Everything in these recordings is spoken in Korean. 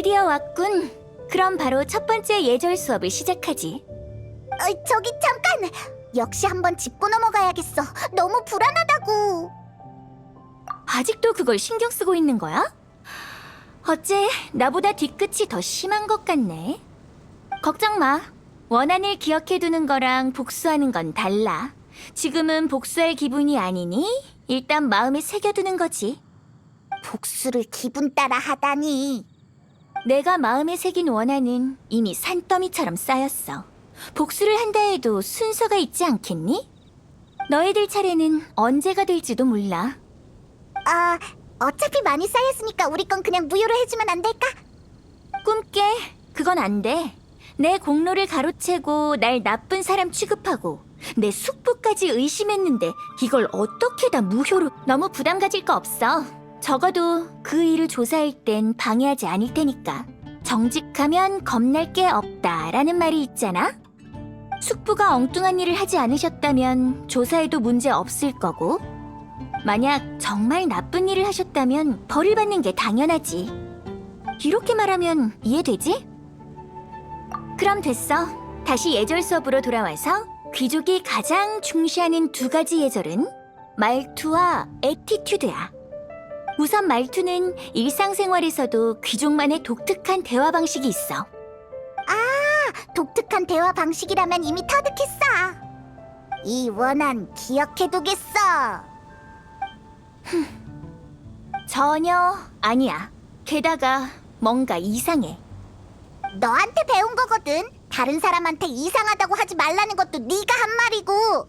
드디어 왔군. 그럼 바로 첫 번째 예절 수업을 시작하지. 어, 저기 잠깐. 역시 한번 짚고 넘어가야겠어. 너무 불안하다고. 아직도 그걸 신경 쓰고 있는 거야? 어째 나보다 뒤끝이 더 심한 것 같네. 걱정 마. 원한을 기억해두는 거랑 복수하는 건 달라. 지금은 복수할 기분이 아니니 일단 마음에 새겨두는 거지. 복수를 기분 따라 하다니. 내가 마음에 새긴 원한은 이미 산더미처럼 쌓였어. 복수를 한다 해도 순서가 있지 않겠니? 너희들 차례는 언제가 될지도 몰라. 아, 어차피 많이 쌓였으니까 우리 건 그냥 무효로 해주면 안 될까? 꿈깨. 그건 안 돼. 내 공로를 가로채고 날 나쁜 사람 취급하고 내 숙부까지 의심했는데 이걸 어떻게 다 무효로 너무 부담 가질 거 없어. 적어도 그 일을 조사할 땐 방해하지 않을 테니까. 정직하면 겁날 게 없다라는 말이 있잖아. 숙부가 엉뚱한 일을 하지 않으셨다면 조사해도 문제 없을 거고 만약 정말 나쁜 일을 하셨다면 벌을 받는 게 당연하지. 이렇게 말하면 이해되지? 그럼 됐어. 다시 예절 수업으로 돌아와서 귀족이 가장 중시하는 두 가지 예절은 말투와 에티튜드야. 우선 말투는 일상생활에서도 귀족만의 독특한 대화 방식이 있어. 독특한 대화 방식이라면 이미 터득했어. 이 원한 기억해두겠어. 전혀 아니야. 게다가 뭔가 이상해. 너한테 배운 거거든. 다른 사람한테 이상하다고 하지 말라는 것도 네가 한 말이고.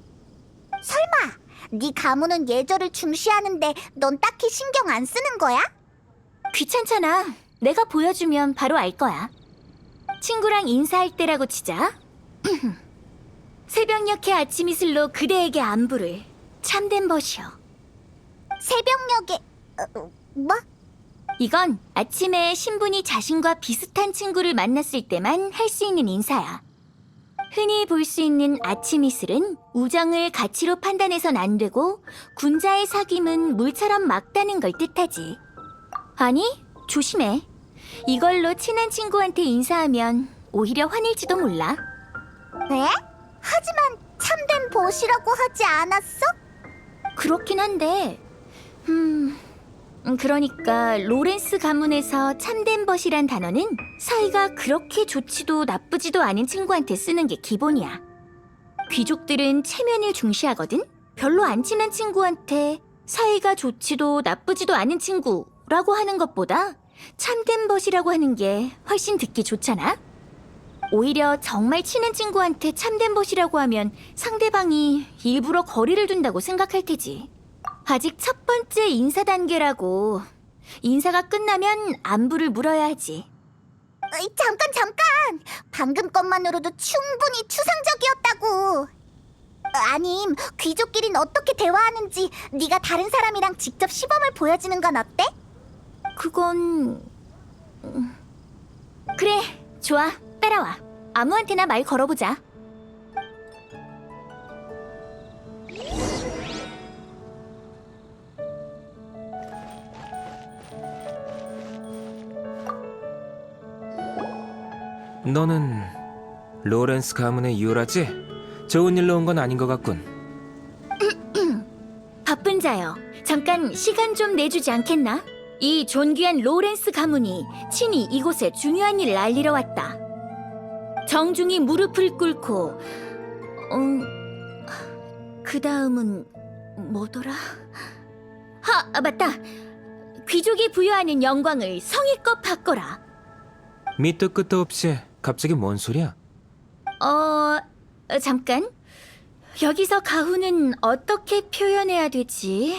설마 네 가문은 예절을 중시하는데 넌 딱히 신경 안 쓰는 거야? 귀찮잖아. 내가 보여주면 바로 알 거야. 친구랑 인사할 때라고 치자. 새벽녘의 아침 이슬로 그대에게 안부를. 참된 벗이여. 새벽녘에 어, 뭐? 이건 아침에 신분이 자신과 비슷한 친구를 만났을 때만 할 수 있는 인사야. 흔히 볼 수 있는 아침 이슬은 우정을 가치로 판단해선 안 되고 군자의 사귐은 물처럼 막다는 걸 뜻하지. 아니, 조심해. 이걸로 친한 친구한테 인사하면 오히려 화낼지도 몰라. 왜? 하지만 참된 보시라고 하지 않았어? 그렇긴 한데, 음, 음, 그러니까 로렌스 가문에서 참된 벗이란 단어는 사이가 그렇게 좋지도 나쁘지도 않은 친구한테 쓰는 게 기본이야. 귀족들은 체면을 중시하거든. 별로 안 친한 친구한테 사이가 좋지도 나쁘지도 않은 친구라고 하는 것보다 참된 벗이라고 하는 게 훨씬 듣기 좋잖아. 오히려 정말 친한 친구한테 참된 벗이라고 하면 상대방이 일부러 거리를 둔다고 생각할 테지. 아직 첫 번째 인사 단계라고. 인사가 끝나면 안부를 물어야 하지. 어이, 잠깐 잠깐. 방금 것만으로도 충분히 추상적이었다고. 어, 아님 귀족끼린 어떻게 대화하는지 네가 다른 사람이랑 직접 시범을 보여주는 건 어때? 그건 음, 그래 좋아 따라와 아무한테나 말 걸어보자 너는 로렌스 가문의 유라지? 좋은 일로 온 건 아닌 것 같군. 바쁜 자여 잠깐 시간 좀 내주지 않겠나? 이 존귀한 로렌스 가문이 친히 이곳에 중요한 일을 알리러 왔다 정중히 무릎을 꿇고 음, 그 다음은 뭐더라? 하 아, 맞다 귀족이 부여하는 영광을 성의껏 바꿔라 밑도 끝도 없이 갑자기 뭔 소리야? 어, 어, 잠깐. 여기서 가훈은 어떻게 표현해야 되지?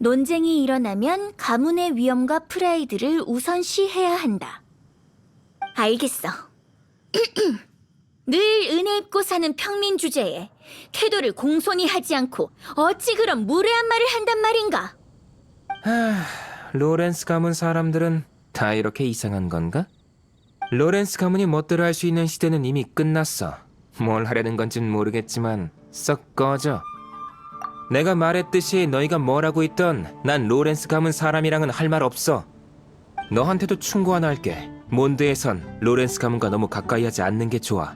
논쟁이 일어나면 가문의 위엄과 프라이드를 우선시해야 한다. 알겠어. 늘 은혜 입고 사는 평민 주제에 태도를 공손히 하지 않고 어찌 그런 무례한 말을 한단 말인가? 하, 로렌스 가문 사람들은 다 이렇게 이상한 건가? 로렌스 가문이 멋대로 할 수 있는 시대는 이미 끝났어. 뭘 하려는 건진 모르겠지만 썩 꺼져. 내가 말했듯이 너희가 뭘 하고 있던 난 로렌스 가문 사람이랑은 할 말 없어. 너한테도 충고 하나 할게. 몬드에선 로렌스 가문과 너무 가까이 하지 않는 게 좋아.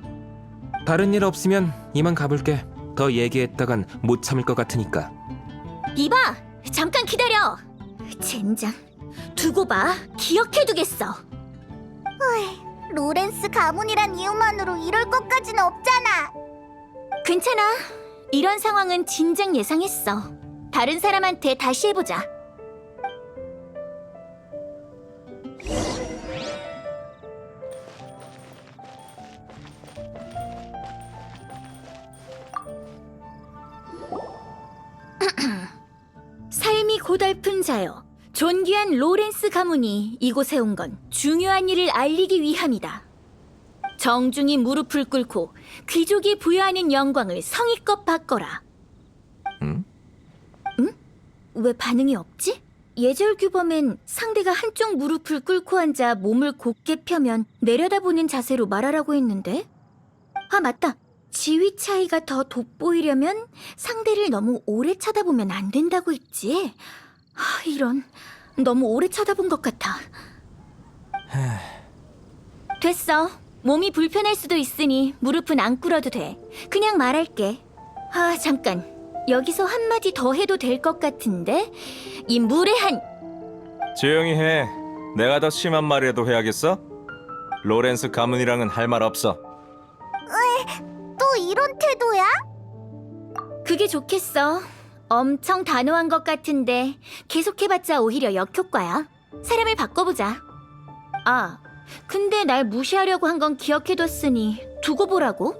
다른 일 없으면 이만 가볼게. 더 얘기했다간 못 참을 것 같으니까. 이봐! 잠깐 기다려! 젠장. 두고 봐. 기억해두겠어. 로렌스 가문이란 이유만으로 이럴 것까진 없잖아. 괜찮아. 이런 상황은 진작 예상했어. 다른 사람한테 다시 해보자. 삶이 고달픈 자여, 존귀한 로렌스 가문이 이곳에 온 건 중요한 일을 알리기 위함이다. 정중히 무릎을 꿇고 귀족이 부여하는 영광을 성의껏 바꿔라. 응? 응? 왜 반응이 없지? 예절 규범엔 상대가 한쪽 무릎을 꿇고 앉아 몸을 곧게 펴면 내려다보는 자세로 말하라고 했는데? 아, 맞다. 지위 차이가 더 돋보이려면 상대를 너무 오래 쳐다보면 안 된다고 했지. 아, 이런. 너무 오래 쳐다본 것 같아. 됐어. 몸이 불편할 수도 있으니 무릎은 안 꿇어도 돼. 그냥 말할게. 아, 잠깐. 여기서 한마디 더 해도 될 것 같은데? 이 무례한... 조용히 해. 내가 더 심한 말이라도 해야겠어? 로렌스 가문이랑은 할 말 없어. 또 이런 태도야? 그게 좋겠어. 엄청 단호한 것 같은데 계속해봤자 오히려 역효과야. 사람을 바꿔보자. 아, 근데 날 무시하려고 한 건 기억해뒀으니 두고 보라고.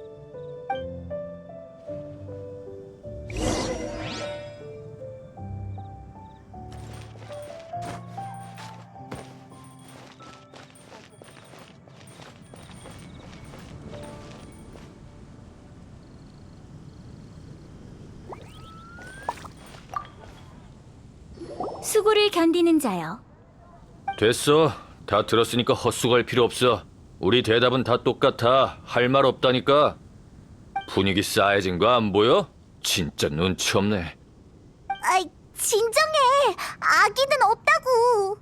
수고를 견디는 자여. 됐어. 다 들었으니까 헛수고할 필요 없어. 우리 대답은 다 똑같아. 할 말 없다니까. 분위기 싸해진 거 안 보여? 진짜 눈치 없네. 아이, 진정해. 아기는 없다고.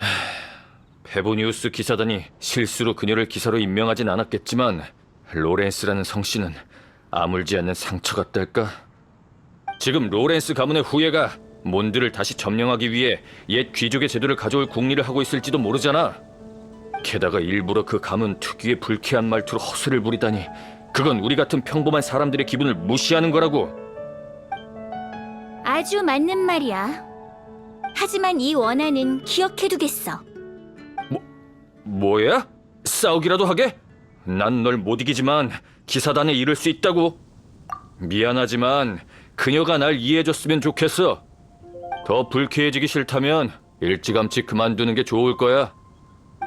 페보니우스 기사단이 실수로 그녀를 기사로 임명하진 않았겠지만 로렌스라는 성씨는 아물지 않는 상처 같달까? 지금 로렌스 가문의 후예가 몬드를 다시 점령하기 위해 옛 귀족의 제도를 가져올 궁리를 하고 있을지도 모르잖아. 게다가 일부러 그 가문 특유의 불쾌한 말투로 허세를 부리다니 그건 우리 같은 평범한 사람들의 기분을 무시하는 거라고. 아주 맞는 말이야. 하지만 이 원한은 기억해두겠어. 뭐야? 싸우기라도 하게? 난 널 못 이기지만 기사단에 이를 수 있다고. 미안하지만 그녀가 날 이해해줬으면 좋겠어. 더 불쾌해지기 싫다면 일찌감치 그만두는 게 좋을 거야.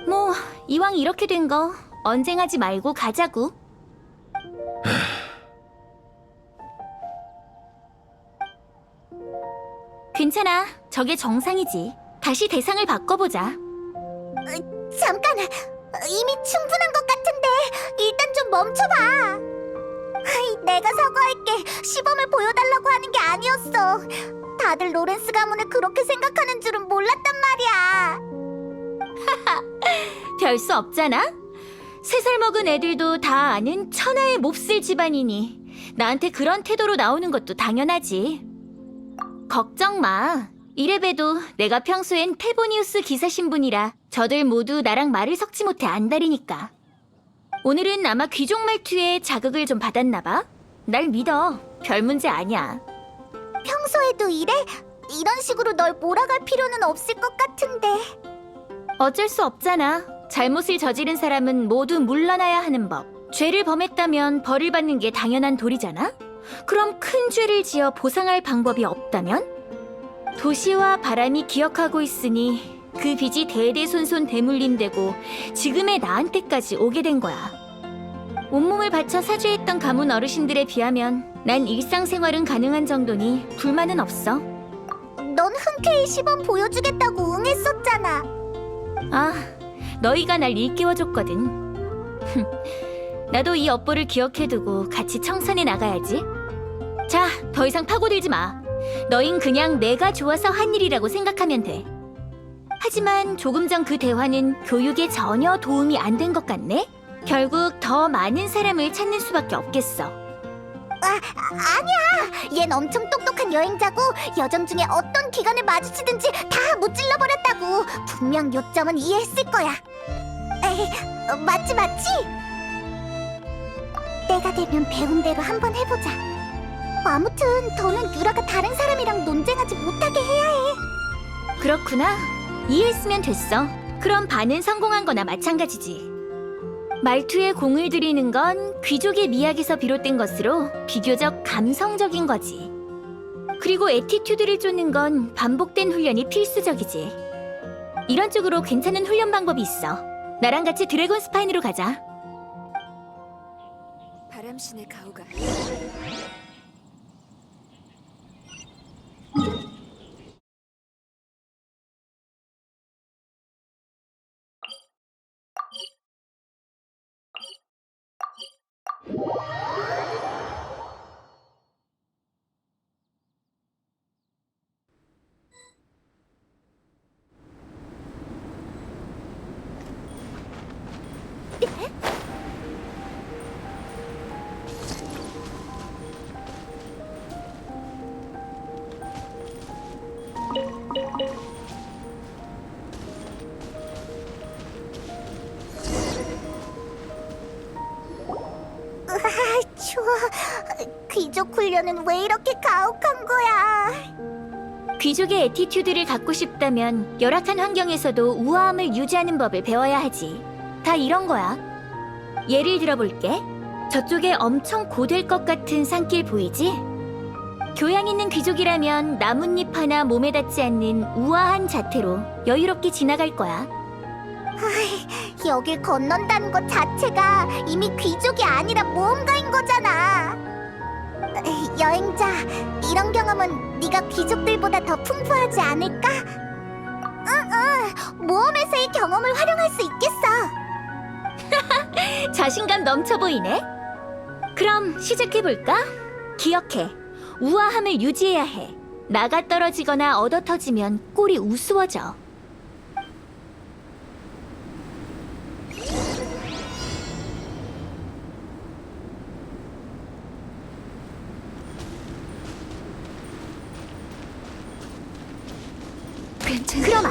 뭐 이왕 이렇게 된 거 언쟁하지 말고 가자고. 괜찮아. 저게 정상이지. 다시 대상을 바꿔보자. 잠깐. 이미 충분한 것 같은데 일단 좀 멈춰봐. 아이, 내가 사과할게. 시범을 보여달라고 하는 게 아니었어. 다들 로렌스 가문을 그렇게 생각하는 줄은 몰랐단 말이야. 별 수 없잖아. 세 살 먹은 애들도 다 아는 천하의 몹쓸 집안이니 나한테 그런 태도로 나오는 것도 당연하지. 걱정 마. 이래봬도 내가 평소엔 테보니우스 기사 신분이라 저들 모두 나랑 말을 섞지 못해 안달이니까. 오늘은 아마 귀족 말투에 자극을 좀 받았나 봐. 날 믿어. 별 문제 아니야. 평소에도 이래? 이런 식으로 널 몰아갈 필요는 없을 것 같은데. 어쩔 수 없잖아. 잘못을 저지른 사람은 모두 물러나야 하는 법. 죄를 범했다면 벌을 받는 게 당연한 도리잖아? 그럼 큰 죄를 지어 보상할 방법이 없다면? 도시와 바람이 기억하고 있으니 그 빚이 대대손손 대물림되고 지금의 나한테까지 오게 된 거야. 온몸을 바쳐 사죄했던 가문 어르신들에 비하면 난 일상생활은 가능한 정도니 불만은 없어. 넌 흔쾌히 시범 보여주겠다고 응했었잖아. 아, 너희가 날 일깨워줬거든. 나도 이 업보를 기억해두고 같이 청산해 나가야지. 자, 더 이상 파고들지 마. 너흰 그냥 내가 좋아서 한 일이라고 생각하면 돼. 하지만 조금 전 그 대화는 교육에 전혀 도움이 안 된 것 같네? 결국 더 많은 사람을 찾는 수밖에 없겠어. 아, 아니야. 얜 엄청 똑똑한 여행자고 여정 중에 어떤 기간을 마주치든지 다 무찔러 버렸다고. 분명 요점은 이해했을 거야. 에이, 어, 맞지 맞지? 때가 되면 배운 대로 한번 해보자. 아무튼 더는 유라가 다른 사람이랑 논쟁하지 못하게 해야 해. 그렇구나. 이해했으면 됐어. 그럼 반은 성공한 거나 마찬가지지. 말투에 공을 들이는 건 귀족의 미학에서 비롯된 것으로 비교적 감성적인 거지. 그리고 에티튜드를 쫓는 건 반복된 훈련이 필수적이지. 이런 쪽으로 괜찮은 훈련 방법이 있어. 나랑 같이 드래곤 스파인으로 가자. 바람신의 가호가 귀족 훈련은 왜 이렇게 가혹한 거야? 귀족의 에티튜드를 갖고 싶다면 열악한 환경에서도 우아함을 유지하는 법을 배워야 하지. 다 이런 거야. 예를 들어볼게. 저쪽에 엄청 고될 것 같은 산길 보이지? 교양 있는 귀족이라면 나뭇잎 하나 몸에 닿지 않는 우아한 자태로 여유롭게 지나갈 거야. 여길 건넌다는 것 자체가 이미 귀족이 아니라 모험가인 거잖아. 여행자, 이런 경험은 네가 귀족들보다 더 풍부하지 않을까? 응 응, 모험에서의 경험을 활용할 수 있겠어. 자신감 넘쳐 보이네. 그럼 시작해볼까? 기억해. 우아함을 유지해야 해. 나가 떨어지거나 얻어 터지면 꼴이 우스워져.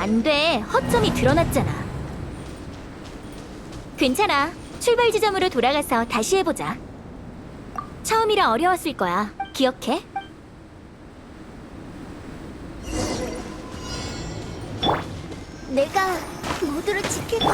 안 돼. 허점이 드러났잖아. 괜찮아. 출발 지점으로 돌아가서 다시 해보자. 처음이라 어려웠을 거야. 기억해? 내가 모두를 지킬 거.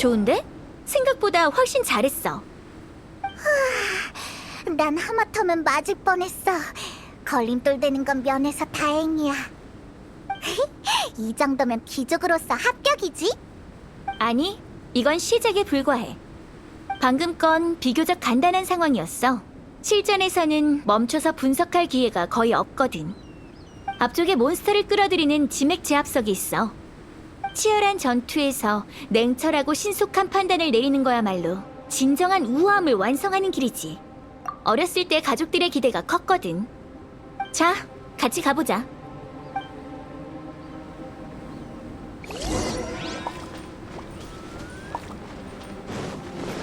좋은데? 생각보다 훨씬 잘했어. 난 하마터면 맞을 뻔했어. 걸림돌 되는 건 면해서 다행이야. 이 정도면 귀족으로서 합격이지? 아니, 이건 시작에 불과해. 방금 건 비교적 간단한 상황이었어. 실전에서는 멈춰서 분석할 기회가 거의 없거든. 앞쪽에 몬스터를 끌어들이는 지맥 제압석이 있어. 치열한 전투에서 냉철하고 신속한 판단을 내리는 거야말로 진정한 우아함을 완성하는 길이지. 어렸을 때 가족들의 기대가 컸거든. 자, 같이 가보자.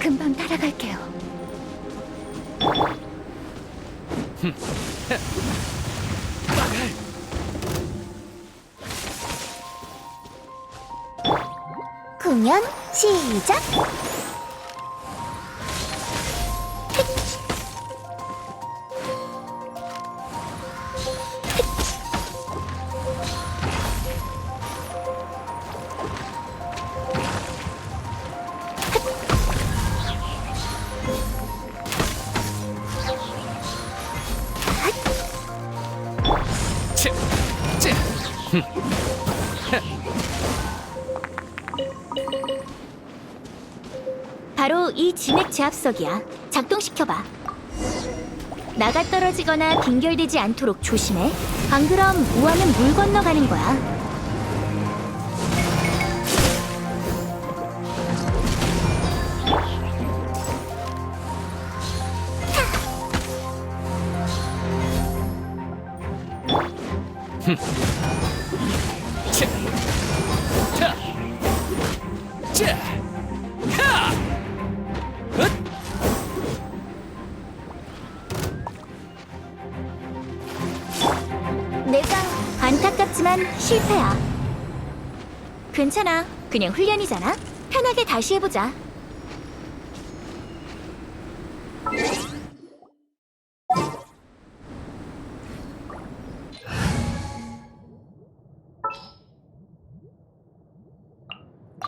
금방 따라갈게요. 공연 시작. 제압석이야. 작동시켜봐. 나가 떨어지거나 빙결되지 않도록 조심해. 안 그럼 우아는 물 건너가는 거야. 괜찮아. 그냥 훈련이잖아. 편하게 다시 해보자.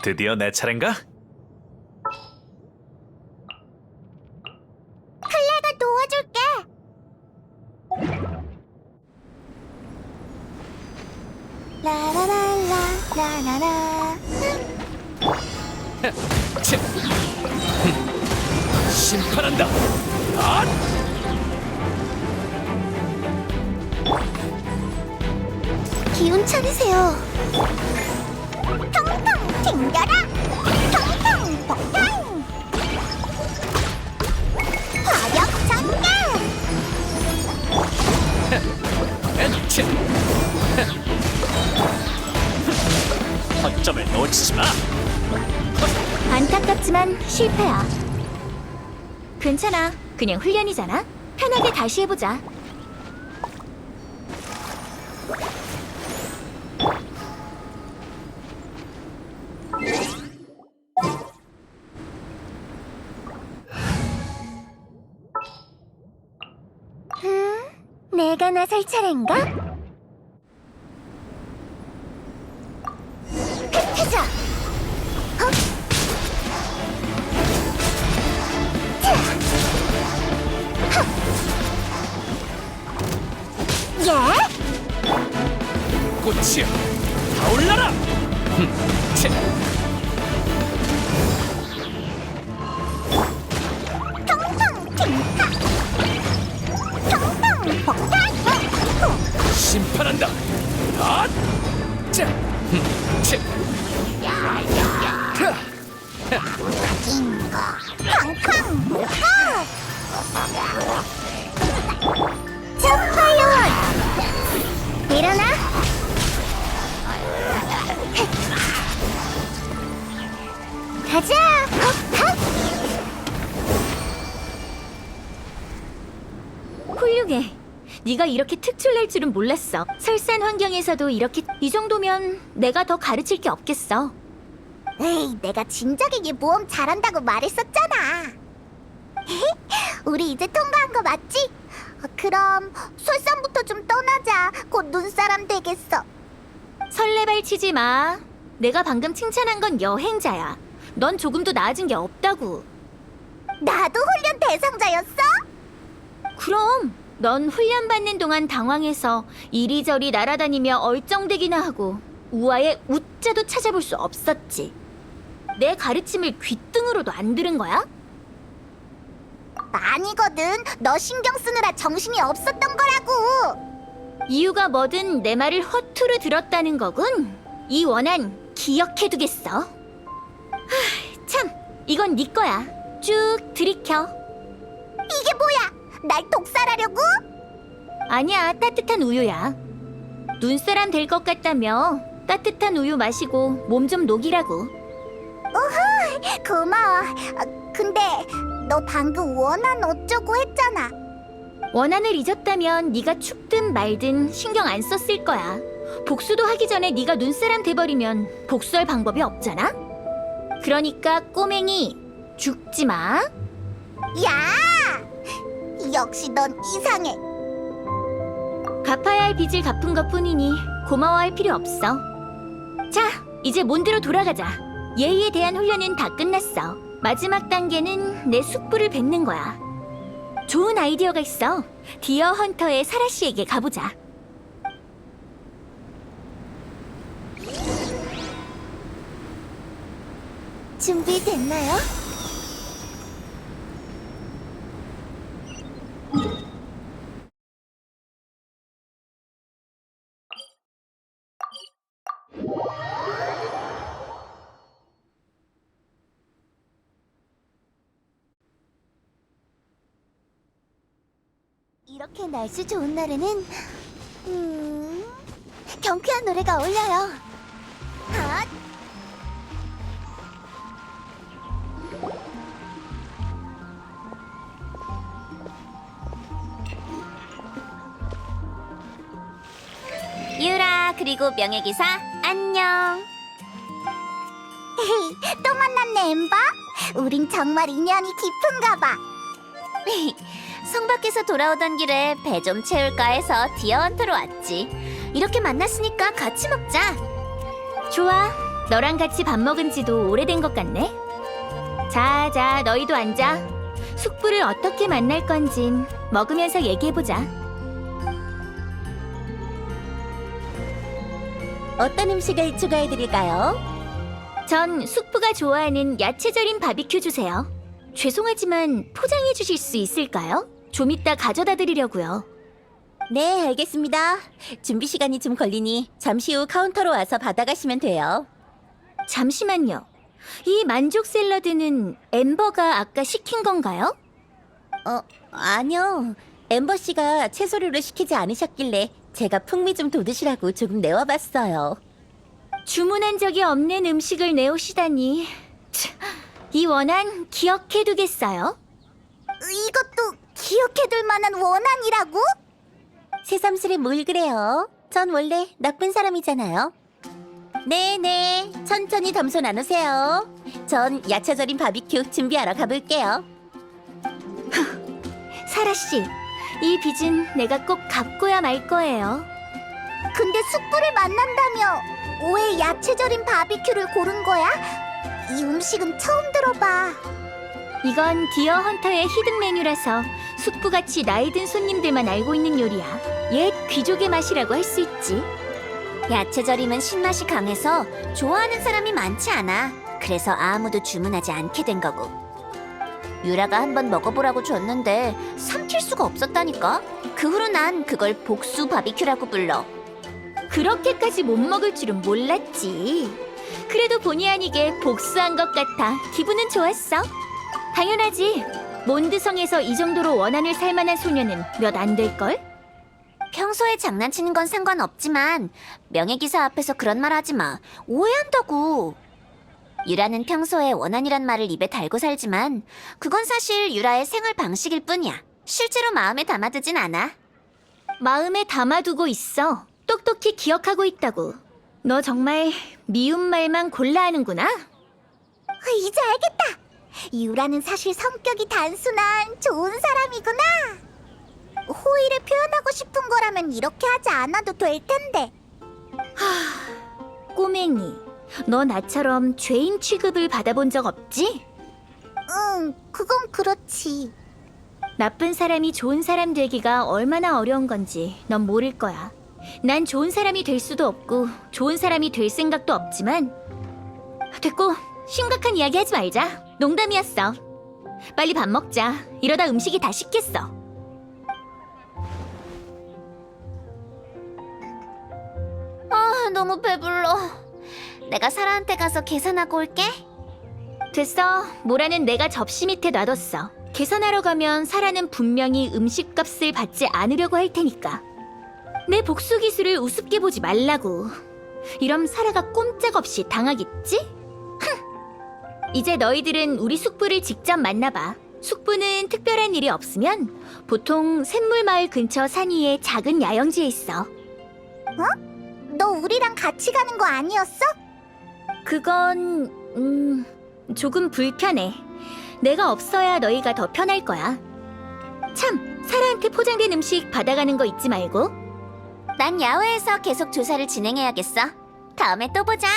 드디어 내 차례인가? 그냥 훈련이잖아. 편하게 다시 해보자. 내가 나설 차례인가? 가자! 헉! 훌륭해. 네가 이렇게 특출날 줄은 몰랐어. 설산 환경에서도 이렇게 이 정도면 내가 더 가르칠 게 없겠어. 에이, 내가 진작에 얘 모험 잘한다고 말했었잖아. 우리 이제 통과한 거 맞지? 어, 그럼 설산부터 좀 떠나자. 곧 눈사람 되겠어. 설레발 치지 마. 내가 방금 칭찬한 건 여행자야. 넌 조금도 나아진 게 없다고. 나도 훈련 대상자였어? 그럼 넌 훈련 받는 동안 당황해서 이리저리 날아다니며 얼쩡대기나 하고 우아의 우자도 찾아볼 수 없었지. 내 가르침을 귓등으로도 안 들은 거야? 아니거든. 너 신경 쓰느라 정신이 없었던 거라고. 이유가 뭐든 내 말을 허투루 들었다는 거군. 이 원한 기억해두겠어. 하, 참, 이건 네 거야. 쭉 들이켜. 이게 뭐야? 날 독살하려고? 아니야, 따뜻한 우유야. 눈사람 될 것 같다며 따뜻한 우유 마시고 몸 좀 녹이라고. 고마워. 아, 근데 너 방금 원한 어쩌고 했잖아. 원한을 잊었다면 네가 춥든 말든 신경 안 썼을 거야. 복수도 하기 전에 네가 눈사람 돼버리면 복수할 방법이 없잖아. 그러니까 꼬맹이 죽지 마. 야! 역시 넌 이상해. 갚아야 할 빚을 갚은 것뿐이니 고마워할 필요 없어. 자, 이제 몬드로 돌아가자. 예의에 대한 훈련은 다 끝났어. 마지막 단계는 내 숙부를 뵙는 거야. 좋은 아이디어가 있어. 디어 헌터의 사라 씨에게 가보자. 준비됐나요? 이렇게 날씨 좋은 날에는 음, 경쾌한 노래가 어울려요. 아, 유라 그리고 명예기사 안녕. 또 만났네 엠버? 우린 정말 인연이 깊은가 봐. 성 밖에서 돌아오던 길에 배 좀 채울까 해서 디어헌터로 왔지. 이렇게 만났으니까 같이 먹자. 좋아. 너랑 같이 밥 먹은 지도 오래된 것 같네. 자, 자, 너희도 앉아. 숙부를 어떻게 만날 건진 먹으면서 얘기해보자. 어떤 음식을 추가해드릴까요? 전 숙부가 좋아하는 야채 절인 바비큐 주세요. 죄송하지만 포장해 주실 수 있을까요? 좀 이따 가져다 드리려고요. 네, 알겠습니다. 준비 시간이 좀 걸리니 잠시 후 카운터로 와서 받아가시면 돼요. 잠시만요. 이 만족 샐러드는 엠버가 아까 시킨 건가요? 어, 아니요. 엠버 씨가 채소류를 시키지 않으셨길래 제가 풍미 좀 돋으시라고 조금 내와봤어요. 주문한 적이 없는 음식을 내오시다니. 참, 이 원한 기억해두겠어요. 이것도 기억해둘 만한 원한이라고? 새삼스레 뭘 그래요? 전 원래 나쁜 사람이잖아요. 네네, 천천히 담소 나누세요. 전 야채 절인 바비큐 준비하러 가볼게요. 사라 씨, 이 빚은 내가 꼭 갚고야 말 거예요. 근데 숙부를 만난다며 왜 야채 절인 바비큐를 고른 거야? 이 음식은 처음 들어봐. 이건 디어 헌터의 히든 메뉴라서 숙부같이 나이 든 손님들만 알고 있는 요리야. 옛 귀족의 맛이라고 할 수 있지. 야채 절임은 신맛이 강해서 좋아하는 사람이 많지 않아. 그래서 아무도 주문하지 않게 된 거고. 유라가 한번 먹어보라고 줬는데 삼킬 수가 없었다니까. 그 후로 난 그걸 복수 바비큐라고 불러. 그렇게까지 못 먹을 줄은 몰랐지. 그래도 본의 아니게 복수한 것 같아 기분은 좋았어. 당연하지. 몬드성에서 이 정도로 원한을 살 만한 소녀는 몇 안 될걸? 평소에 장난치는 건 상관없지만 명예기사 앞에서 그런 말 하지 마. 오해한다고. 유라는 평소에 원한이란 말을 입에 달고 살지만 그건 사실 유라의 생활 방식일 뿐이야. 실제로 마음에 담아두진 않아. 마음에 담아두고 있어. 똑똑히 기억하고 있다고. 너 정말 미운 말만 골라 하는구나. 이제 알겠다. 유라는 사실 성격이 단순한 좋은 사람이구나. 호의를 표현하고 싶은 거라면 이렇게 하지 않아도 될 텐데. 꼬맹이, 너 나처럼 죄인 취급을 받아본 적 없지? 응, 그건 그렇지. 나쁜 사람이 좋은 사람 되기가 얼마나 어려운 건지 넌 모를 거야. 난 좋은 사람이 될 수도 없고 좋은 사람이 될 생각도 없지만 됐고 심각한 이야기 하지 말자. 농담이었어. 빨리 밥 먹자. 이러다 음식이 다 식겠어. 아, 너무 배불러. 내가 사라한테 가서 계산하고 올게. 됐어. 모라는 내가 접시 밑에 놔뒀어. 계산하러 가면 사라는 분명히 음식값을 받지 않으려고 할 테니까. 내 복수 기술을 우습게 보지 말라고. 이럼 사라가 꼼짝없이 당하겠지? 흥. 이제 너희들은 우리 숙부를 직접 만나봐. 숙부는 특별한 일이 없으면 보통 샘물마을 근처 산 위에 작은 야영지에 있어. 너 우리랑 같이 가는 거 아니었어? 그건 음 조금 불편해. 내가 없어야 너희가 더 편할 거야. 참, 사라한테 포장된 음식 받아가는 거 잊지 말고. 난 야외에서 계속 조사를 진행해야겠어. 다음에 또 보자.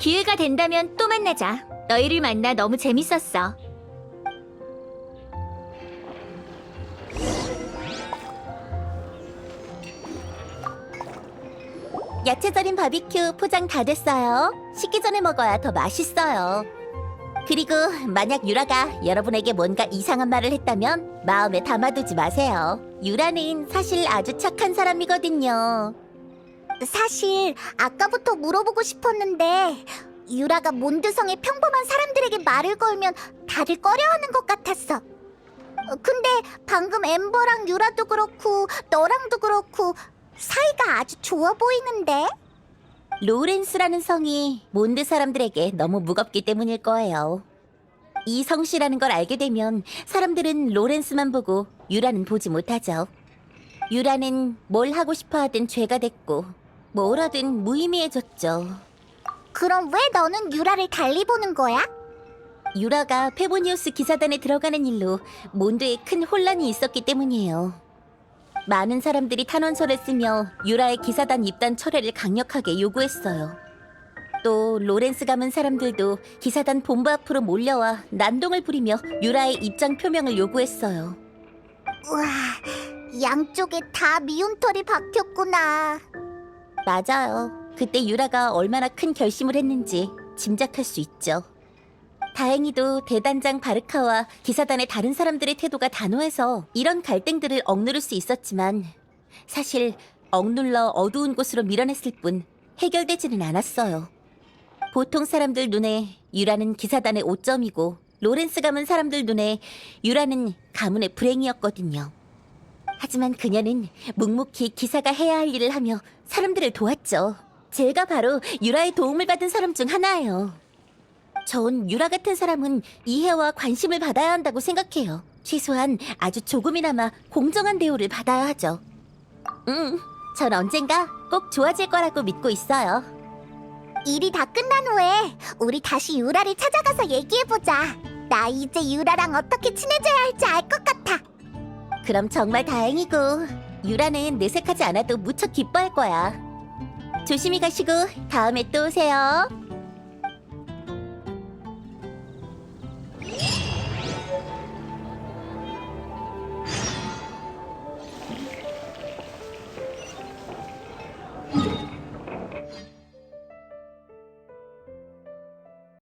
기회가 된다면 또 만나자. 너희를 만나 너무 재밌었어. 야채 절인 바비큐 포장 다 됐어요. 식기 전에 먹어야 더 맛있어요. 그리고 만약 유라가 여러분에게 뭔가 이상한 말을 했다면 마음에 담아두지 마세요. 유라는 사실 아주 착한 사람이거든요. 사실 아까부터 물어보고 싶었는데 유라가 몬드성의 평범한 사람들에게 말을 걸면 다들 꺼려하는 것 같았어. 어, 근데 방금 엠버랑 유라도 그렇고 너랑도 그렇고 사이가 아주 좋아 보이는데? 로렌스라는 성이 몬드 사람들에게 너무 무겁기 때문일 거예요. 이 성씨라는 걸 알게 되면 사람들은 로렌스만 보고 유라는 보지 못하죠. 유라는 뭘 하고 싶어 하든 죄가 됐고 뭘 하든 무의미해졌죠. 그럼 왜 너는 유라를 달리 보는 거야? 유라가 페보니우스 기사단에 들어가는 일로 몬드에 큰 혼란이 있었기 때문이에요. 많은 사람들이 탄원서를 쓰며 유라의 기사단 입단 철회를 강력하게 요구했어요. 또 로렌스 가문 사람들도 기사단 본부 앞으로 몰려와 난동을 부리며 유라의 입장 표명을 요구했어요. 우와, 양쪽에 다 미운 털이 박혔구나. 맞아요. 그때 유라가 얼마나 큰 결심을 했는지 짐작할 수 있죠. 다행히도 대단장 바르카와 기사단의 다른 사람들의 태도가 단호해서 이런 갈등들을 억누를 수 있었지만 사실 억눌러 어두운 곳으로 밀어냈을 뿐 해결되지는 않았어요. 보통 사람들 눈에 유라는 기사단의 오점이고 로렌스 가문 사람들 눈에 유라는 가문의 불행이었거든요. 하지만 그녀는 묵묵히 기사가 해야 할 일을 하며 사람들을 도왔죠. 제가 바로 유라의 도움을 받은 사람 중 하나예요. 전 유라 같은 사람은 이해와 관심을 받아야 한다고 생각해요. 최소한 아주 조금이나마 공정한 대우를 받아야 하죠. 음, 전 언젠가 꼭 좋아질 거라고 믿고 있어요. 일이 다 끝난 후에 우리 다시 유라를 찾아가서 얘기해보자. 나 이제 유라랑 어떻게 친해져야 할지 알 것 같아. 그럼 정말 다행이고 유라는 내색하지 않아도 무척 기뻐할 거야. 조심히 가시고 다음에 또 오세요.